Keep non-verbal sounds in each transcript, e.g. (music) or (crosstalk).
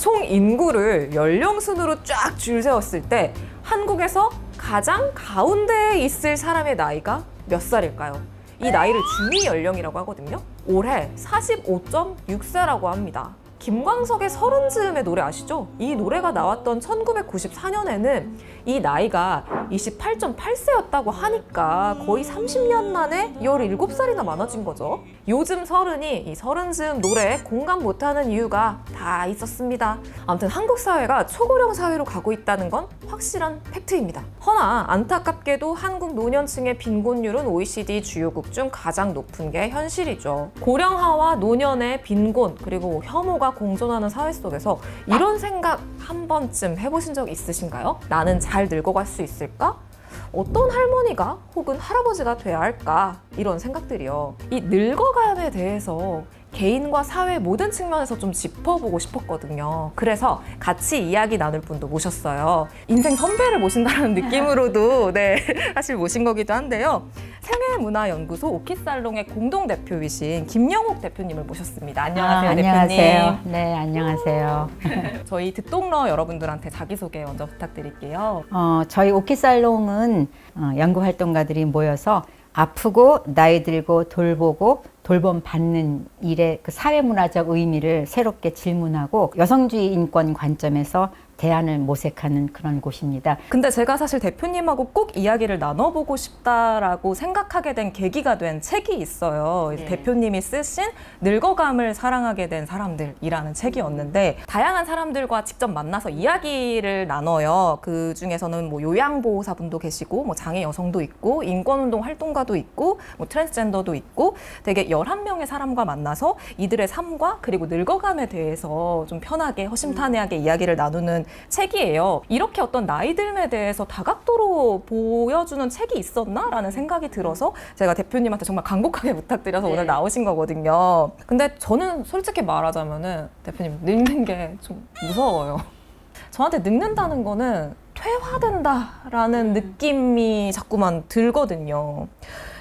총 인구를 연령 순으로 쫙 줄 세웠을 때 한국에서 가장 가운데에 있을 사람의 나이가 몇 살일까요? 이 나이를 중위 연령이라고 하거든요. 올해 45.6세라고 합니다. 김광석의 서른 즈음의 노래 아시죠? 이 노래가 나왔던 1994년에는 이 나이가 28.8세였다고 하니까 거의 30년 만에 17살이나 많아진 거죠. 요즘 서른이 이 서른 즈음 노래에 공감 못하는 이유가 다 있었습니다. 아무튼 한국 사회가 초고령 사회로 가고 있다는 건 확실한 팩트입니다. 허나 안타깝게도 한국 노년층의 빈곤율은 OECD 주요국 중 가장 높은 게 현실이죠. 고령화와 노년의 빈곤 그리고 혐오가 공존하는 사회 속에서 이런 생각 한 번쯤 해보신 적 있으신가요? 나는 잘 늙어갈 수 있을까? 어떤 할머니가 혹은 할아버지가 돼야 할까? 이런 생각들이요. 이 늙어감에 대해서 개인과 사회 모든 측면에서 좀 짚어보고 싶었거든요. 그래서 같이 이야기 나눌 분도 모셨어요. 인생 선배를 모신다는 (laughs) 느낌으로도 네, (laughs) 사실 모신 거기도 한데요. 생애문화연구소 오키살롱의 공동 대표이신 김영옥 대표님을 모셨습니다. 안녕하세요, 아, 대표님. 안녕하세요. 네, 안녕하세요. (laughs) 저희 듣동러 여러분들한테 자기소개 먼저 부탁드릴게요. 어, 저희 오키살롱은 어, 연구 활동가들이 모여서 아프고 나이 들고 돌보고 돌봄 받는 일의 그 사회문화적 의미를 새롭게 질문하고 여성주의 인권 관점에서 대안을 모색하는 그런 곳입니다. 근데 제가 사실 대표님하고 꼭 이야기를 나눠보고 싶다라고 생각하게 된 계기가 된 책이 있어요. 네. 대표님이 쓰신 늙어감을 사랑하게 된 사람들이라는 책이었는데 다양한 사람들과 직접 만나서 이야기를 나눠요. 그 중에서는 뭐 요양보호사분도 계시고 뭐 장애 여성도 있고 인권운동 활동가도 있고 뭐 트랜스젠더도 있고 되게 11명의 사람과 만나서 이들의 삶과 그리고 늙어감에 대해서 좀 편하게 허심탄회하게 이야기를 나누는 책이에요. 이렇게 어떤 나이 듦에 대해서 다각도로 보여주는 책이 있었나라는 생각이 들어서 제가 대표님한테 정말 간곡하게 (laughs) 부탁드려서 네. 오늘 나오신 거거든요. 근데 저는 솔직히 말하자면은 대표님 늙는 게 좀 무서워요. (laughs) 저한테 늙는다는 거는 퇴화된다라는 느낌이 자꾸만 들거든요.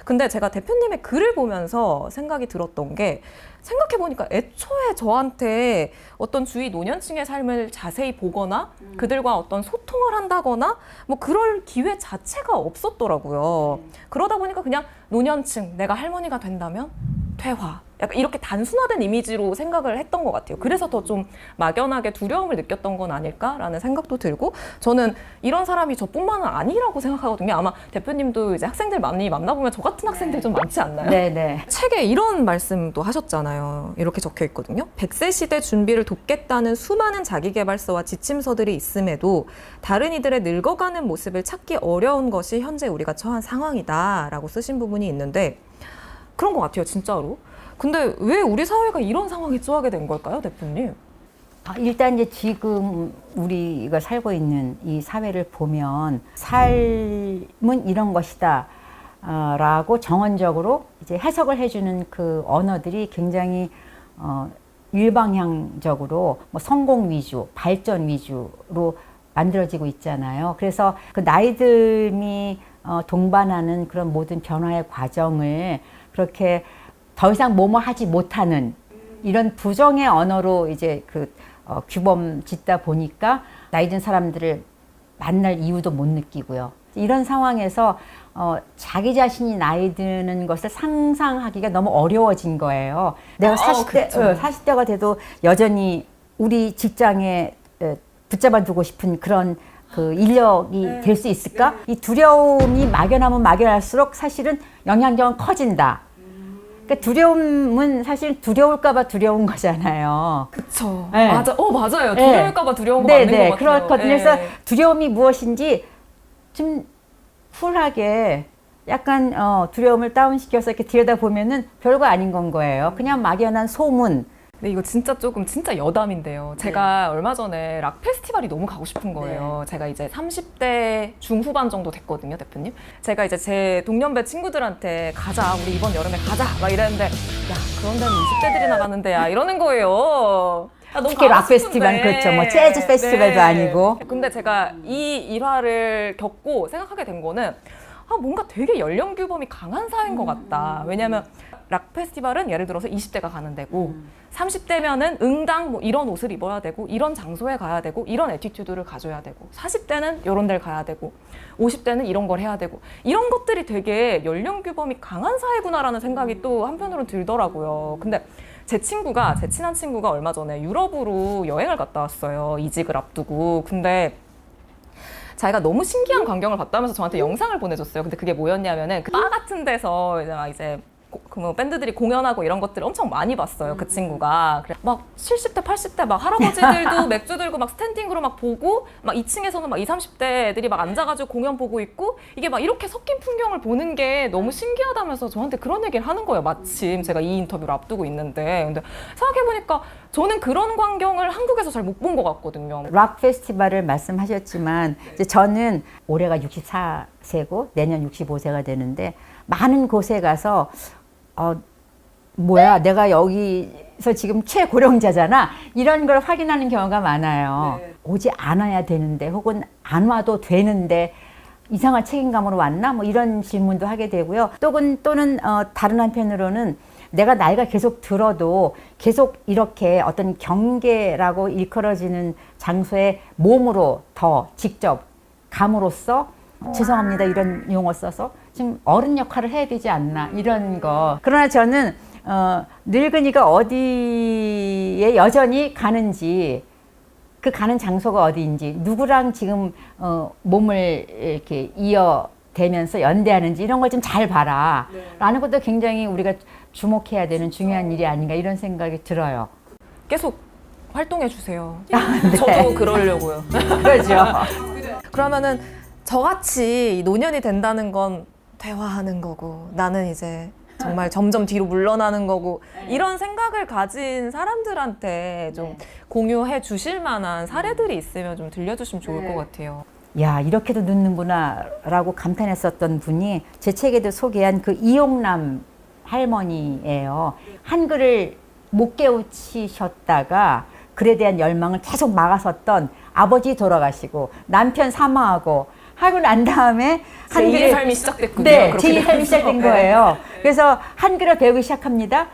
근데 제가 대표님의 글을 보면서 생각이 들었던 게 생각해보니까 애초에 저한테 어떤 주위 노년층의 삶을 자세히 보거나 그들과 어떤 소통을 한다거나 뭐 그럴 기회 자체가 없었더라고요. 그러다 보니까 그냥 노년층, 내가 할머니가 된다면 퇴화. 약간 이렇게 단순화된 이미지로 생각을 했던 것 같아요. 그래서 더 좀 막연하게 두려움을 느꼈던 건 아닐까라는 생각도 들고 저는 이런 사람이 저뿐만은 아니라고 생각하거든요. 아마 대표님도 이제 학생들 많이 만나보면 저 같은 학생들 좀 많지 않나요? 네, 네. 책에 이런 말씀도 하셨잖아요. 이렇게 적혀 있거든요. 100세 시대 준비를 돕겠다는 수많은 자기개발서와 지침서들이 있음에도 다른 이들의 늙어가는 모습을 찾기 어려운 것이 현재 우리가 처한 상황이다라고 쓰신 부분이 있는데 그런 것 같아요, 진짜로. 근데 왜 우리 사회가 이런 상황에 처하게 된 걸까요, 대표님? 아, 일단 이제 지금 우리가 살고 있는 이 사회를 보면 삶은 이런 것이다. 어, 라고 정원적으로 이제 해석을 해주는 그 언어들이 굉장히 어, 일방향적으로 뭐 성공 위주, 발전 위주로 만들어지고 있잖아요. 그래서 그 나이듦이 어, 동반하는 그런 모든 변화의 과정을 그렇게 더 이상 뭐뭐 하지 못하는 이런 부정의 언어로 이제 그 어, 규범 짓다 보니까 나이 든 사람들을 만날 이유도 못 느끼고요. 이런 상황에서 어, 자기 자신이 나이 드는 것을 상상하기가 너무 어려워진 거예요. 내가 아, 40대, 그렇죠. 어, 40대가 돼도 여전히 우리 직장에 에, 붙잡아 두고 싶은 그런 그 인력이 네. 될수 있을까? 이 두려움이 막연하면 막연할수록 사실은 영향력은 커진다. 그러니까 두려움은 사실 두려울까봐 두려운 거잖아요. 그쵸. 네. 맞아. 어, 맞아요. 네. 두려울까봐 두려운 거 네, 맞는 네, 것 같아요. 그렇거든요. 네. 그래서 두려움이 무엇인지 좀 쿨하게 약간 어, 두려움을 다운시켜서 이렇게 들여다 보면은 별거 아닌 건 거예요. 그냥 막연한 소문. 네, 이거 진짜 조금 진짜 여담인데요. 제가 얼마 전에 락 페스티벌이 너무 가고 싶은 거예요. 제가 이제 30대 중후반 정도 됐거든요, 대표님. 제가 이제 제 동년배 친구들한테 가자, 우리 이번 여름에 가자, 막 이랬는데, 야, 그런 데는 20대들이 나가는데, 야, 이러는 거예요. 야, 너무 특히 가고 락 페스티벌. 그렇죠. 뭐 재즈 페스티벌도 아니고. 근데 제가 이 일화를 겪고 생각하게 된 거는 아, 뭔가 되게 연령 규범이 강한 사회인 것 같다. 왜냐하면 락 페스티벌은 예를 들어서 20대가 가는 데고 30대면은 응당 뭐 이런 옷을 입어야 되고 이런 장소에 가야 되고 이런 에티튜드를 가져야 되고 40대는 이런 데를 가야 되고 50대는 이런 걸 해야 되고 이런 것들이 되게 연령 규범이 강한 사회구나라는 생각이 또 한편으로는 들더라고요. 근데 제 친구가 제 친한 친구가 얼마 전에 유럽으로 여행을 갔다 왔어요. 이직을 앞두고. 근데 자기가 너무 신기한 광경을 봤다면서 저한테 영상을 보내줬어요. 근데 그게 뭐였냐면은 그 바 같은 데서 이제 막 이제 뭐 밴드들이 공연하고 이런 것들을 엄청 많이 봤어요. 그 친구가. 그래 막 70대, 80대 막 할아버지들도 (laughs) 맥주 들고 막 스탠딩으로 막 보고 막 2층에서는 막 20, 30대 애들이 막 앉아가지고 공연 보고 있고 이게 막 이렇게 섞인 풍경을 보는 게 너무 신기하다면서 저한테 그런 얘기를 하는 거예요. 마침 제가 이 인터뷰를 앞두고 있는데. 근데 생각해보니까 저는 그런 광경을 한국에서 잘 못 본 것 같거든요. 락 페스티벌을 말씀하셨지만 이제 저는 올해가 64세고 내년 65세가 되는데 많은 곳에 가서 어 뭐야 내가 여기서 지금 최고령자잖아. 이런 걸 확인하는 경우가 많아요. 오지 않아야 되는데 혹은 안 와도 되는데 이상한 책임감으로 왔나? 뭐 이런 질문도 하게 되고요. 또는 또는 어, 다른 한편으로는 내가 나이가 계속 들어도 계속 이렇게 어떤 경계라고 일컬어지는 장소에 몸으로 더 직접 감으로써 죄송합니다. 이런 용어 써서 지금 어른 역할을 해야 되지 않나 이런 거 그러나 저는 어, 늙은이가 어디에 여전히 가는지 그 가는 장소가 어디인지 누구랑 지금 어, 몸을 이렇게 이어 대면서 연대하는지 이런 걸 좀 잘 봐라 라는 것도 굉장히 우리가 주목해야 되는 중요한 일이 아닌가 이런 생각이 들어요 계속 활동해 주세요. 네. 저도 그러려고요. 그러죠 (laughs) 그러면은 저같이 노년이 된다는 건 대화하는 거고 나는 이제 (laughs) 정말 점점 뒤로 물러나는 거고 이런 생각을 가진 사람들한테 좀 공유해 주실 만한 사례들이 있으면 좀 들려주시면 좋을 것 같아요. 야 이렇게도 늦는구나 라고 감탄했었던 분이 제 책에도 소개한 그 이용남 할머니예요. 한글을 못 깨우치셨다가 글에 대한 열망을 계속 막았었던 아버지 돌아가시고 남편 사망하고 하고 난 다음에 제2의 삶이 시작됐군요. 네, 그렇게 제2의 삶이 시작된 되면서. 거예요. 그래서 한글을 배우기 시작합니다.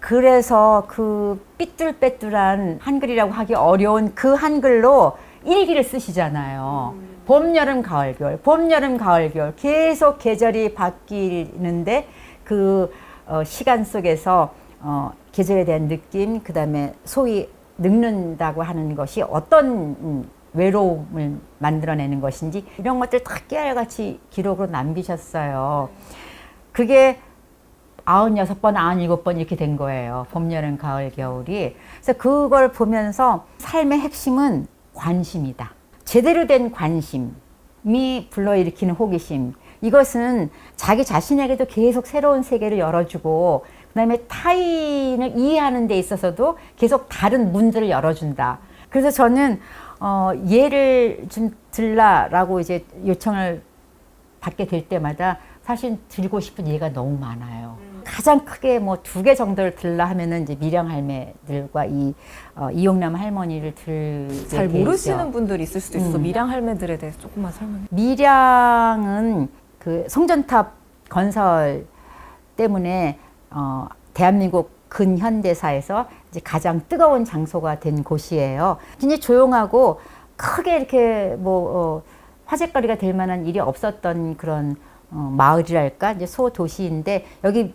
그래서 그 삐뚤빼뚤한 한글이라고 하기 어려운 그 한글로 일기를 쓰시잖아요. 봄, 여름, 가을, 겨울, 봄, 여름, 가을, 겨울 계속 계절이 바뀌는데 그 어, 시간 속에서 어, 계절에 대한 느낌, 그 다음에 소위 늙는다고 하는 것이 어떤 음, 외로움을 만들어내는 것인지 이런 것들 다 깨알같이 기록으로 남기셨어요. 그게 96번, 97번 이렇게 된 거예요. 봄, 여름, 가을, 겨울이. 그래서 그걸 보면서 삶의 핵심은 관심이다. 제대로 된 관심이 불러일으키는 호기심. 이것은 자기 자신에게도 계속 새로운 세계를 열어주고, 그 다음에 타인을 이해하는 데 있어서도 계속 다른 문들을 열어준다. 그래서 저는, 어, 예를 좀 들라라고 이제 요청을 받게 될 때마다 사실 들고 싶은 예가 너무 많아요. 가장 크게 뭐 두 개 정도를 들라 하면은 이제 미령 할매들과 이 어, 이용남 할머니를 들게 잘돼 모르시는. 분들이 있을 수도 있어. 음. 미량 할매들에 대해서 조금만 설명해. 밀양은 그 송전탑 건설 때문에 어, 대한민국 근현대사에서 이제 가장 뜨거운 장소가 된 곳이에요. 굉장히 조용하고 크게 이렇게 뭐 어, 화제거리가 될 만한 일이 없었던 그런 어, 마을이랄까 이제 소도시인데 여기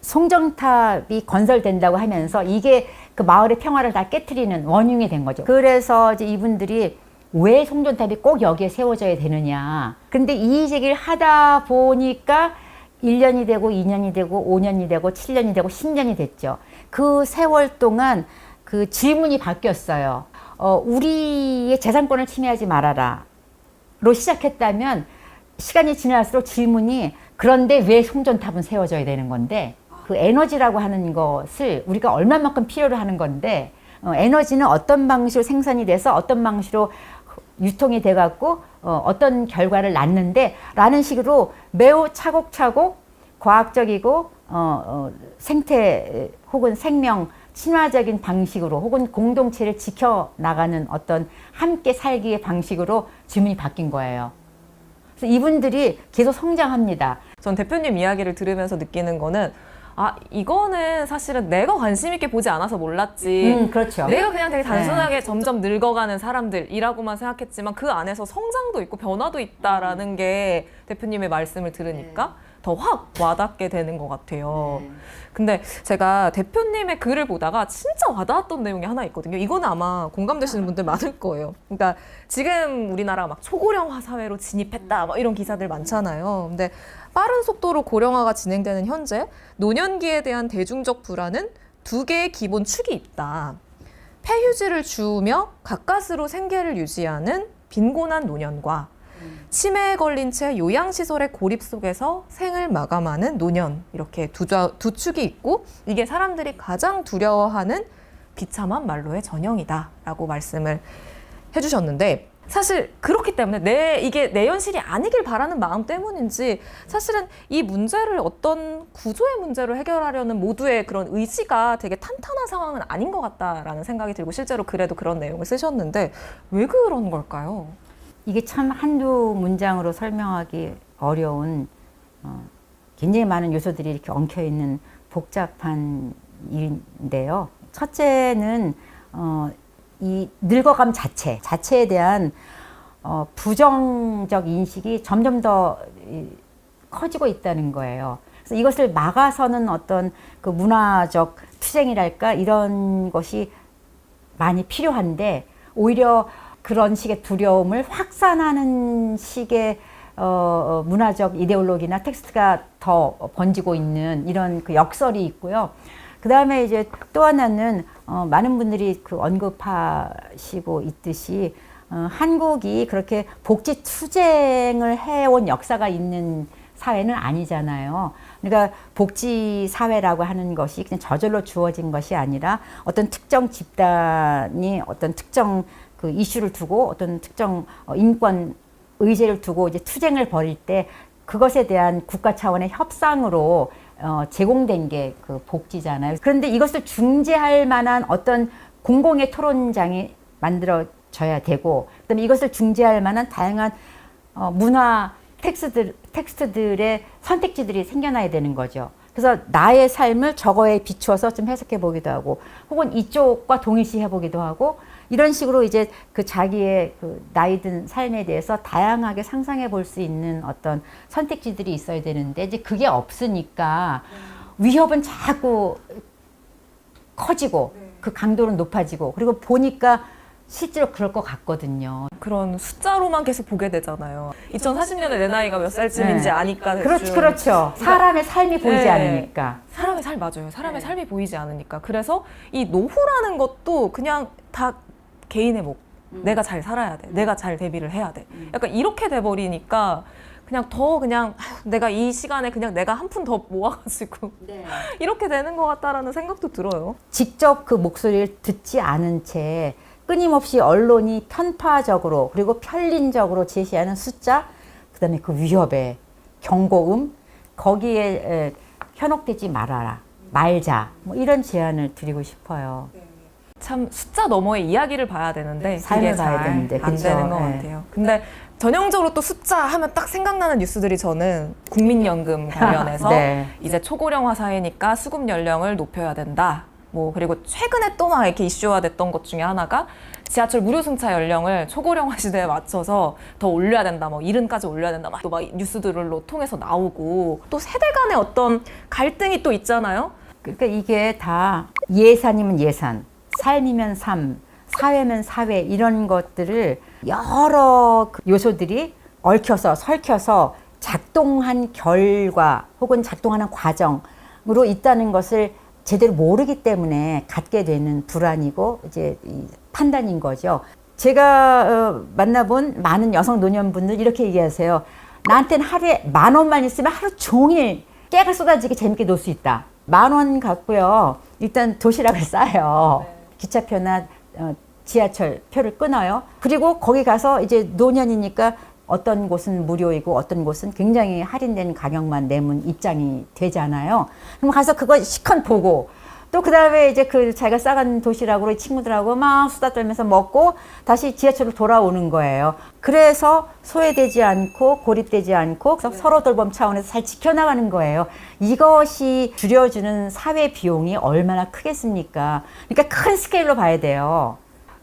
송정탑이 건설된다고 하면서 이게 그 마을의 평화를 다 깨뜨리는 원흉이 된 거죠. 그래서 이제 이분들이 왜 송전탑이 꼭 여기에 세워져야 되느냐. 근데 이 얘기를 하다 보니까 1년이 되고 2년이 되고 5년이 되고 7년이 되고 10년이 됐죠. 그 세월 동안 그 질문이 바뀌었어요. 어, 우리의 재산권을 침해하지 말아라. 로 시작했다면 시간이 지날수록 질문이 그런데 왜 송전탑은 세워져야 되는 건데 그 에너지라고 하는 것을 우리가 얼마만큼 필요로 하는 건데 어, 에너지는 어떤 방식으로 생산이 돼서 어떤 방식으로 유통이 돼 갖고 어, 어떤 결과를 낳는데 라는 식으로 매우 차곡차곡 과학적이고 어, 어, 생태 혹은 생명 친화적인 방식으로 혹은 공동체를 지켜 나가는 어떤 함께 살기의 방식으로 질문이 바뀐 거예요. 그래서 이분들이 계속 성장합니다. 전 대표님 이야기를 들으면서 느끼는 거는 아 이거는 사실은 내가 관심 있게 보지 않아서 몰랐지. 음, 그렇죠. 내가 그냥 되게 단순하게 점점 늙어가는 사람들이라고만 생각했지만 그 안에서 성장도 있고 변화도 있다라는 게 대표님의 말씀을 들으니까 더확 와닿게 되는 것 같아요. 근데 제가 대표님의 글을 보다가 진짜 와닿았던 내용이 하나 있거든요. 이거는 아마 공감되시는 분들 많을 거예요. 그러니까 지금 우리나라가 막 초고령화 사회로 진입했다 막 이런 기사들 많잖아요. 근데 빠른 속도로 고령화가 진행되는 현재 노년기에 대한 대중적 불안은 두 개의 기본 축이 있다. 폐휴지를 주우며 가까스로 생계를 유지하는 빈곤한 노년과 치매에 걸린 채 요양시설의 고립 속에서 생을 마감하는 노년 이렇게 두, 좌- 두 축이 있고 이게 사람들이 가장 두려워하는 비참한 말로의 전형이다라고 말씀을 해주셨는데 사실 그렇기 때문에 내 이게 내 현실이 아니길 바라는 마음 때문인지 사실은 이 문제를 어떤 구조의 문제로 해결하려는 모두의 그런 의지가 되게 탄탄한 상황은 아닌 것 같다라는 생각이 들고 실제로 그래도 그런 내용을 쓰셨는데 왜 그런 걸까요? 이게 참 한두 문장으로 설명하기 어려운 어, 굉장히 많은 요소들이 이렇게 엉켜 있는 복잡한 일인데요. 첫째는 어, 이 늙어감 자체, 자체에 대한 어, 부정적 인식이 점점 더 이, 커지고 있다는 거예요. 그래서 이것을 막아서는 어떤 그 문화적 투쟁이랄까 이런 것이 많이 필요한데 오히려 그런 식의 두려움을 확산하는 식의 어, 어, 문화적 이데올로기나 텍스트가 더 번지고 있는 이런 그 역설이 있고요. 그 다음에 이제 또 하나는 어, 많은 분들이 그 언급하시고 있듯이 어, 한국이 그렇게 복지 투쟁을 해온 역사가 있는 사회는 아니잖아요. 그러니까 복지 사회라고 하는 것이 그냥 저절로 주어진 것이 아니라 어떤 특정 집단이 어떤 특정 그 이슈를 두고 어떤 특정 어, 인권 의제를 두고 이제 투쟁을 벌일 때 그것에 대한 국가 차원의 협상으로 어, 제공된 게 그 복지잖아요. 그런데 이것을 중재할 만한 어떤 공공의 토론장이 만들어져야 되고, 그다음에 이것을 중재할 만한 다양한 어, 문화 텍스트들, 텍스트들의 선택지들이 생겨나야 되는 거죠. 그래서 나의 삶을 저거에 비추어서 좀 해석해 보기도 하고, 혹은 이쪽과 동일시 해 보기도 하고, 이런 식으로 이제 그 자기의 그 나이 든 삶에 대해서 다양하게 상상해 볼 수 있는 어떤 선택지들이 있어야 되는데, 이제 그게 없으니까 위협은 자꾸 커지고, 그 강도는 높아지고, 그리고 보니까 실제로 그럴 것 같거든요. 그런 숫자로만 계속 보게 되잖아요. 2040년에 내 나이가 몇 살쯤인지 네. 아니까. 그렇죠, 그렇죠. 사람의 삶이 보이지 네. 않으니까. 사람의 삶 맞아요. 사람의 네. 삶이 보이지 않으니까. 그래서 이 노후라는 것도 그냥 다 개인의 목. 음. 내가 잘 살아야 돼. 내가 잘 대비를 해야 돼. 약간 이렇게 돼 버리니까 그냥 더 그냥 아휴, 내가 이 시간에 그냥 내가 한 푼 더 모아가지고 (laughs) 이렇게 되는 것 같다라는 생각도 들어요. 직접 그 목소리를 듣지 않은 채 끊임없이 언론이 편파적으로 그리고 편린적으로 제시하는 숫자, 그 다음에 그 위협의 경고음 거기에 에, 현혹되지 말아라, 말자 뭐 이런 제안을 드리고 싶어요. 참 숫자 너머의 이야기를 봐야 되는데 삶을 그게 봐야 잘 되는데, 안 그쵸? 되는 것 네. 같아요. 근데 전형적으로 또 숫자 하면 딱 생각나는 뉴스들이 저는 국민연금 관련해서 (laughs) 네. 이제 초고령화 사회니까 수급 연령을 높여야 된다. 뭐 그리고 최근에 또 막 이렇게 이슈화 됐던 것 중에 하나가 지하철 무료 승차 연령을 초고령화 시대에 맞춰서 더 올려야 된다. 뭐 이른까지 올려야 된다. 막 또 막 뉴스들로 통해서 나오고 또 세대 간의 어떤 갈등이 또 있잖아요. 그러니까 이게 다 예산이면 예산, 삶이면 삶, 사회면 사회 이런 것들을 여러 그 요소들이 얽혀서 설켜서 작동한 결과 혹은 작동하는 과정으로 있다는 것을 제대로 모르기 때문에 갖게 되는 불안이고 이제 이 판단인 거죠. 제가 어, 만나본 많은 여성 노년분들 이렇게 얘기하세요. 나한테는 하루에 만 원만 있으면 하루 종일 깨가 쏟아지게 재밌게 놀 수 있다. 만 원 갖고요. 일단 도시락을 (laughs) 싸요. 기차표나 어, 지하철 표를 끊어요. 그리고 거기 가서 이제 노년이니까 어떤 곳은 무료이고 어떤 곳은 굉장히 할인된 가격만 내면 입장이 되잖아요. 그럼 가서 그거 시컨 보고 또 그다음에 이제 그 자기가 싸간 도시락으로 친구들하고 막 수다 떨면서 먹고 다시 지하철로 돌아오는 거예요. 그래서 소외되지 않고 고립되지 않고 서로 돌봄 차원에서 잘 지켜나가는 거예요. 이것이 줄여주는 사회 비용이 얼마나 크겠습니까? 그러니까 큰 스케일로 봐야 돼요.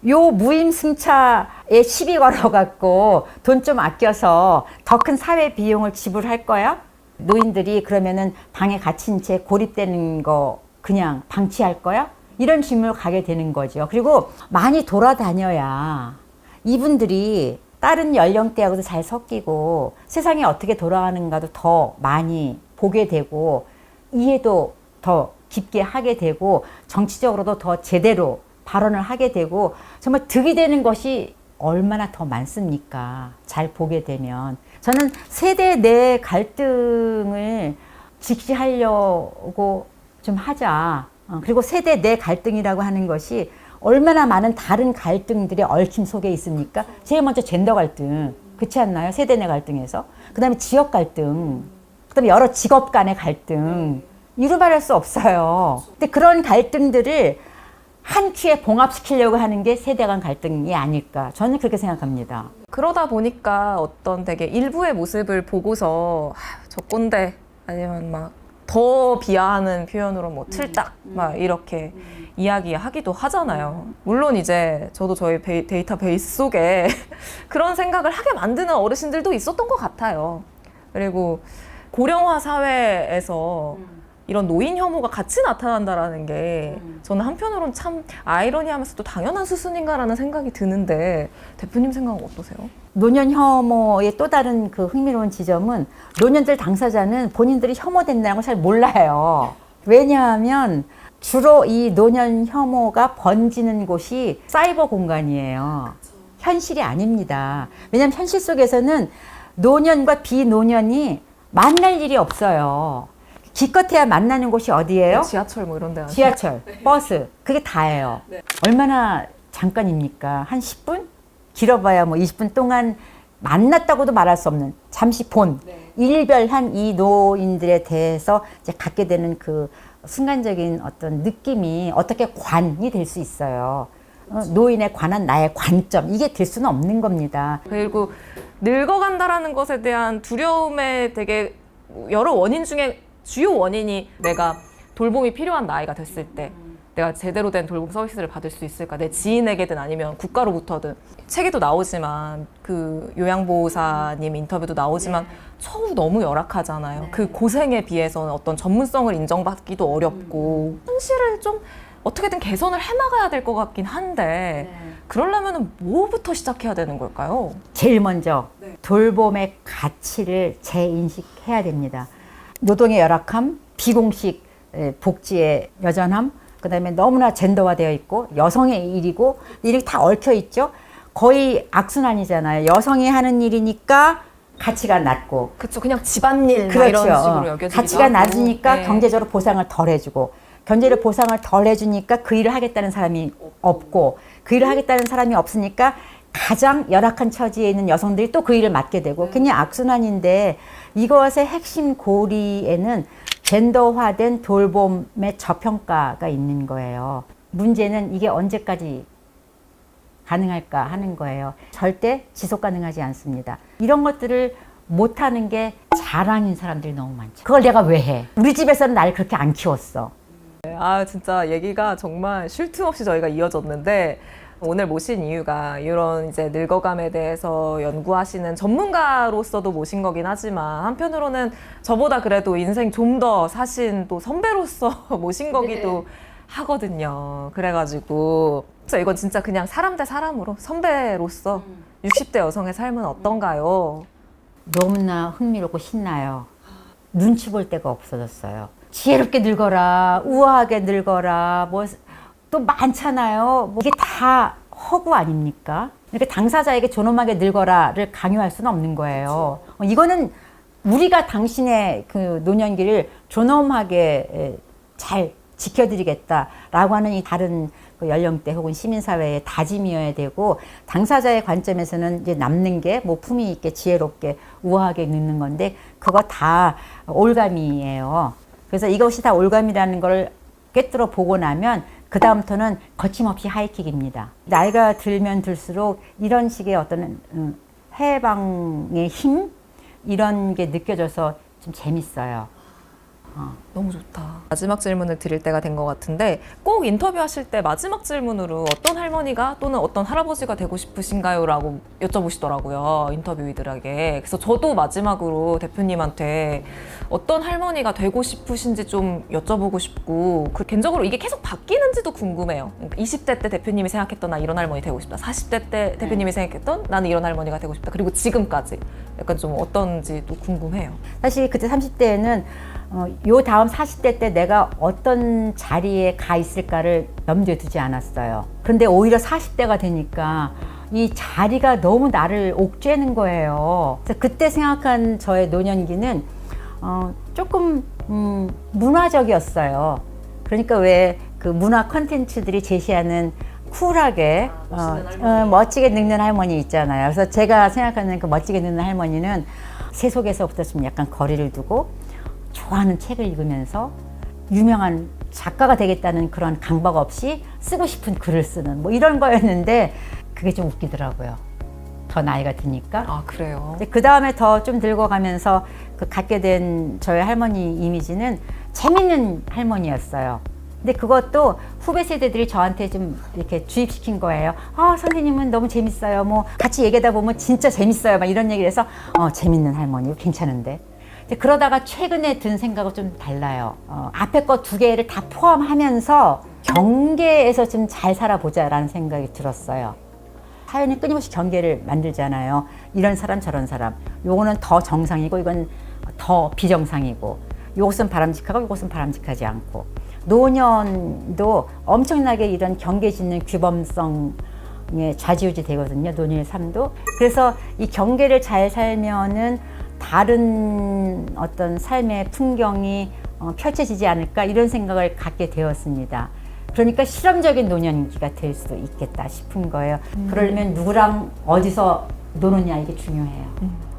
요 무임승차 에 시비 걸어갖고 돈 좀 아껴서 더 큰 사회 비용을 지불할 거야? 노인들이 그러면은 방에 갇힌 채 고립되는 거 그냥 방치할 거야? 이런 질문을 가게 되는 거죠. 그리고 많이 돌아다녀야 이분들이 다른 연령대하고도 잘 섞이고 세상이 어떻게 돌아가는가도 더 많이 보게 되고 이해도 더 깊게 하게 되고 정치적으로도 더 제대로 발언을 하게 되고 정말 득이 되는 것이 얼마나 더 많습니까? 잘 보게 되면 저는 세대 내 갈등을 직시하려고 좀 하자. 어, 그리고 세대 내 갈등이라고 하는 것이 얼마나 많은 다른 갈등들의 얽힘 속에 있습니까? 제일 먼저 젠더 갈등. 그렇지 않나요? 세대 내 갈등에서. 그 다음에 지역 갈등. 그 다음에 여러 직업 간의 갈등. 이루 말할 수 없어요. 근데 그런 갈등들을 한 큐에 봉합시키려고 하는 게 세대 간 갈등이 아닐까. 저는 그렇게 생각합니다. 그러다 보니까 어떤 되게 일부의 모습을 보고서 하, 저 꼰대 아니면 막 더 비하하는 표현으로 뭐 틀딱 막 이렇게 이야기하기도 하잖아요. 물론 이제 저도 저희 베이, 데이터베이스 속에 (laughs) 그런 생각을 하게 만드는 어르신들도 있었던 것 같아요. 그리고 고령화 사회에서 이런 노인 혐오가 같이 나타난다라는 게 저는 한편으로는 참 아이러니하면서도 당연한 수순인가라는 생각이 드는데 대표님 생각은 어떠세요? 노년 혐오의 또 다른 그 흥미로운 지점은 노년들 당사자는 본인들이 혐오된다는 걸 잘 몰라요. 왜냐하면 주로 이 노년 혐오가 번지는 곳이 사이버 공간이에요. 현실이 아닙니다. 왜냐하면 현실 속에서는 노년과 비노년이 만날 일이 없어요. 기껏해야 만나는 곳이 어디예요? 지하철 뭐 이런 데 아니에요? 지하철, 버스, 그게 다예요. 얼마나 잠깐입니까? 한 10분? 길어봐야 뭐 20분 동안 만났다고도 말할 수 없는 잠시 본 일별한 이 노인들에 대해서 이제 갖게 되는 그 순간적인 어떤 느낌이 어떻게 관이 될 수 있어요. 어, 노인에 관한 나의 관점 이게 될 수는 없는 겁니다. 그리고 늙어간다라는 것에 대한 두려움의 되게 여러 원인 중에 주요 원인이 내가 돌봄이 필요한 나이가 됐을 때 내가 제대로 된 돌봄 서비스를 받을 수 있을까? 내 지인에게든 아니면 국가로부터든. 책에도 나오지만 그 요양보호사님 인터뷰도 나오지만 처우 너무 열악하잖아요. 그 고생에 비해서는 어떤 전문성을 인정받기도 어렵고 현실을 좀 어떻게든 개선을 해나가야 될 것 같긴 한데 그러려면 뭐부터 시작해야 되는 걸까요? 제일 먼저 돌봄의 가치를 재인식해야 됩니다. 노동의 열악함, 비공식 에, 복지의 여전함, 그 다음에 너무나 젠더화되어 있고 여성의 일이고 일이 다 얽혀 있죠. 거의 악순환이잖아요. 여성이 하는 일이니까 가치가 낮고 그렇죠. 그냥 집안일 막 그렇죠. 이런 식으로 어. 여겨지기도 가치가 하고. 낮으니까 네. 경제적으로 보상을 덜 해주고 경제적 보상을 덜 해주니까 그 일을 하겠다는 사람이 없고 그 일을 하겠다는 사람이 없으니까 가장 열악한 처지에 있는 여성들이 또 그 일을 맡게 되고 그냥 악순환인데 이것의 핵심 고리에는 젠더화된 돌봄의 저평가가 있는 거예요. 문제는 이게 언제까지 가능할까 하는 거예요. 절대 지속 가능하지 않습니다. 이런 것들을 못하는 게 자랑인 사람들이 너무 많죠. 그걸 내가 왜 해? 우리 집에서는 나를 그렇게 안 키웠어. 아 진짜 얘기가 정말 쉴 틈 없이 저희가 이어졌는데 오늘 모신 이유가 이런 이제 늙어감에 대해서 연구하시는 전문가로서도 모신 거긴 하지만 한편으로는 저보다 그래도 인생 좀 더 사신 또 선배로서 (laughs) 모신 거기도 하거든요. 그래가지고 진짜 이건 진짜 그냥 사람 대 사람으로 선배로서 60대 여성의 삶은 어떤가요? 너무나 흥미롭고 신나요. 눈치 볼 데가 없어졌어요. 지혜롭게 늙어라, 우아하게 늙어라, 뭐 또 많잖아요. 뭐 이게 다 허구 아닙니까? 이렇게 당사자에게 존엄하게 늙어라를 강요할 수는 없는 거예요. 어, 이거는 우리가 당신의 그 노년기를 존엄하게 에, 잘 지켜드리겠다라고 하는 이 다른 그 연령대 혹은 시민사회의 다짐이어야 되고 당사자의 관점에서는 이제 남는 게 뭐 품위 있게 지혜롭게 우아하게 늙는 건데 그거 다 올감이에요. 그래서 이것이 다 올감이라는 걸 꿰뚫어 보고 나면 그 다음부터는 거침없이 하이킥입니다. 나이가 들면 들수록 이런 식의 어떤 음, 해방의 힘 이런 게 느껴져서 좀 재밌어요. 너무 좋다. 마지막 질문을 드릴 때가 된 것 같은데 꼭 인터뷰하실 때 마지막 질문으로 어떤 할머니가 또는 어떤 할아버지가 되고 싶으신가요? 라고 여쭤보시더라고요. 인터뷰이들에게. 그래서 저도 마지막으로 대표님한테 어떤 할머니가 되고 싶으신지 좀 여쭤보고 싶고 그 개인적으로 이게 계속 바뀌는지도 궁금해요. 그러니까 20대 때 대표님이 생각했던 나 이런 할머니 되고 싶다. 40대 때 대표님이 생각했던 나는 이런 할머니가 되고 싶다. 그리고 지금까지 약간 좀 어떤지도 궁금해요. 사실 그때 30대에는 어, 요 다음 40대 때 내가 어떤 자리에 가 있을까를 염두에 두지 않았어요. 그런데 오히려 40대가 되니까 이 자리가 너무 나를 옥죄는 거예요. 그래서 그때 생각한 저의 노년기는 어, 조금 음, 문화적이었어요. 그러니까 왜 그 문화 컨텐츠들이 제시하는 쿨하게 어, 어, 멋지게 늙는 할머니 있잖아요. 그래서 제가 생각하는 그 멋지게 늙는 할머니는 세속에서부터 좀 약간 거리를 두고 좋아하는 책을 읽으면서 유명한 작가가 되겠다는 그런 강박 없이 쓰고 싶은 글을 쓰는 뭐 이런 거였는데 그게 좀 웃기더라고요. 더 나이가 드니까. 아 그래요. 그 다음에 더 좀 늙어가면서 그 갖게 된 저의 할머니 이미지는 재밌는 할머니였어요. 근데 그것도 후배 세대들이 저한테 좀 이렇게 주입시킨 거예요. 아, 선생님은 너무 재밌어요. 뭐 같이 얘기하다 보면 진짜 재밌어요. 막 이런 얘기를 해서 어, 재밌는 할머니 괜찮은데. 그러다가 최근에 든 생각은 좀 달라요. 어, 앞에 거 두 개를 다 포함하면서 경계에서 좀 잘 살아보자라는 생각이 들었어요. 사연이 끊임없이 경계를 만들잖아요. 이런 사람 저런 사람. 요거는 더 정상이고 이건 더 비정상이고. 요것은 바람직하고 요것은 바람직하지 않고. 노년도 엄청나게 이런 경계 짓는 규범성 에 좌지우지 되거든요. 노년의 삶도. 그래서 이 경계를 잘 살면은 다른 어떤 삶의 풍경이 어, 펼쳐지지 않을까 이런 생각을 갖게 되었습니다. 그러니까 실험적인 노년기가 될 수도 있겠다 싶은 거예요. 그러려면 누구랑 어디서 노느냐 이게 중요해요.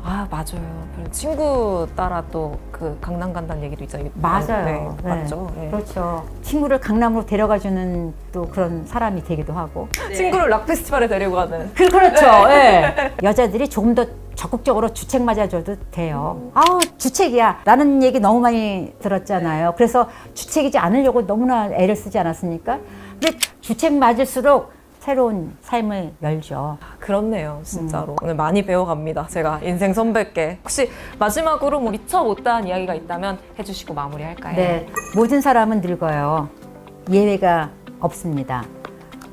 아 맞아요. 친구 따라 또 그 강남 간다는 얘기도 있잖아요. 맞아요. 네, 네. 맞죠. 네. 그렇죠. 친구를 강남으로 데려가주는 또 그런 사람이 되기도 하고. 친구를 락 페스티벌에 데리고 가는. 그, 그렇죠. 예. 여자들이 조금 더 적극적으로 주책 맞아줘도 돼요. 아우, 주책이야. 라는 얘기 너무 많이 들었잖아요. 그래서 주책이지 않으려고 너무나 애를 쓰지 않았습니까? 근데 주책 맞을수록 새로운 삶을 열죠. 그렇네요, 진짜로. 음. 오늘 많이 배워갑니다. 제가 인생 선배께. 혹시 마지막으로 뭐 미처 못다한 이야기가 있다면 해주시고 마무리할까요? 네. 모든 사람은 늙어요. 예외가 없습니다.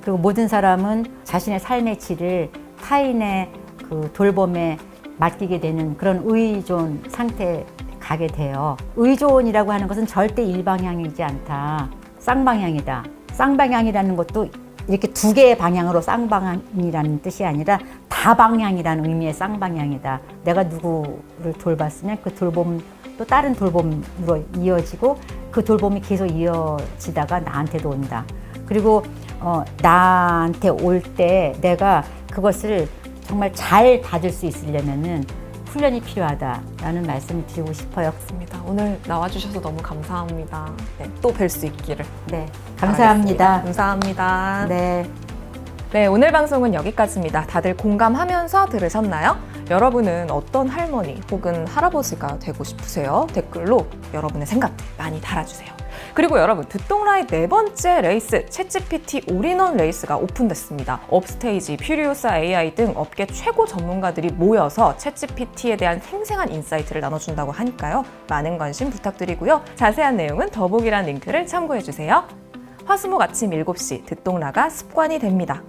그리고 모든 사람은 자신의 삶의 질을 타인의 그 돌봄에 맡기게 되는 그런 의존 상태에 가게 돼요. 의존이라고 하는 것은 절대 일방향이지 않다. 쌍방향이다. 쌍방향이라는 것도 이렇게 두 개의 방향으로 쌍방향이라는 뜻이 아니라 다방향이라는 의미의 쌍방향이다. 내가 누구를 돌봤으면 그 돌봄 또 다른 돌봄으로 이어지고 그 돌봄이 계속 이어지다가 나한테도 온다. 그리고 어, 나한테 올 때 내가 그것을 정말 잘 받을 수 있으려면은 훈련이 필요하다라는 말씀을 드리고 싶어요. 맞습니다. 오늘 나와주셔서 너무 감사합니다. 네, 또 뵐 수 있기를. 네, 감사합니다. 감사합니다. 네. 네, 오늘 방송은 여기까지입니다. 다들 공감하면서 들으셨나요? 여러분은 어떤 할머니 혹은 할아버지가 되고 싶으세요? 댓글로 여러분의 생각들 많이 달아주세요. 그리고 여러분, 듣동라의 네 번째 레이스, 챗GPT 올인원 레이스가 오픈됐습니다. 업스테이지, 퓨리오사 AI 등 업계 최고 전문가들이 모여서 챗GPT에 대한 생생한 인사이트를 나눠준다고 하니까요. 많은 관심 부탁드리고요. 자세한 내용은 더보기란 링크를 참고해주세요. 화수목 아침 7시 듣동라가 습관이 됩니다.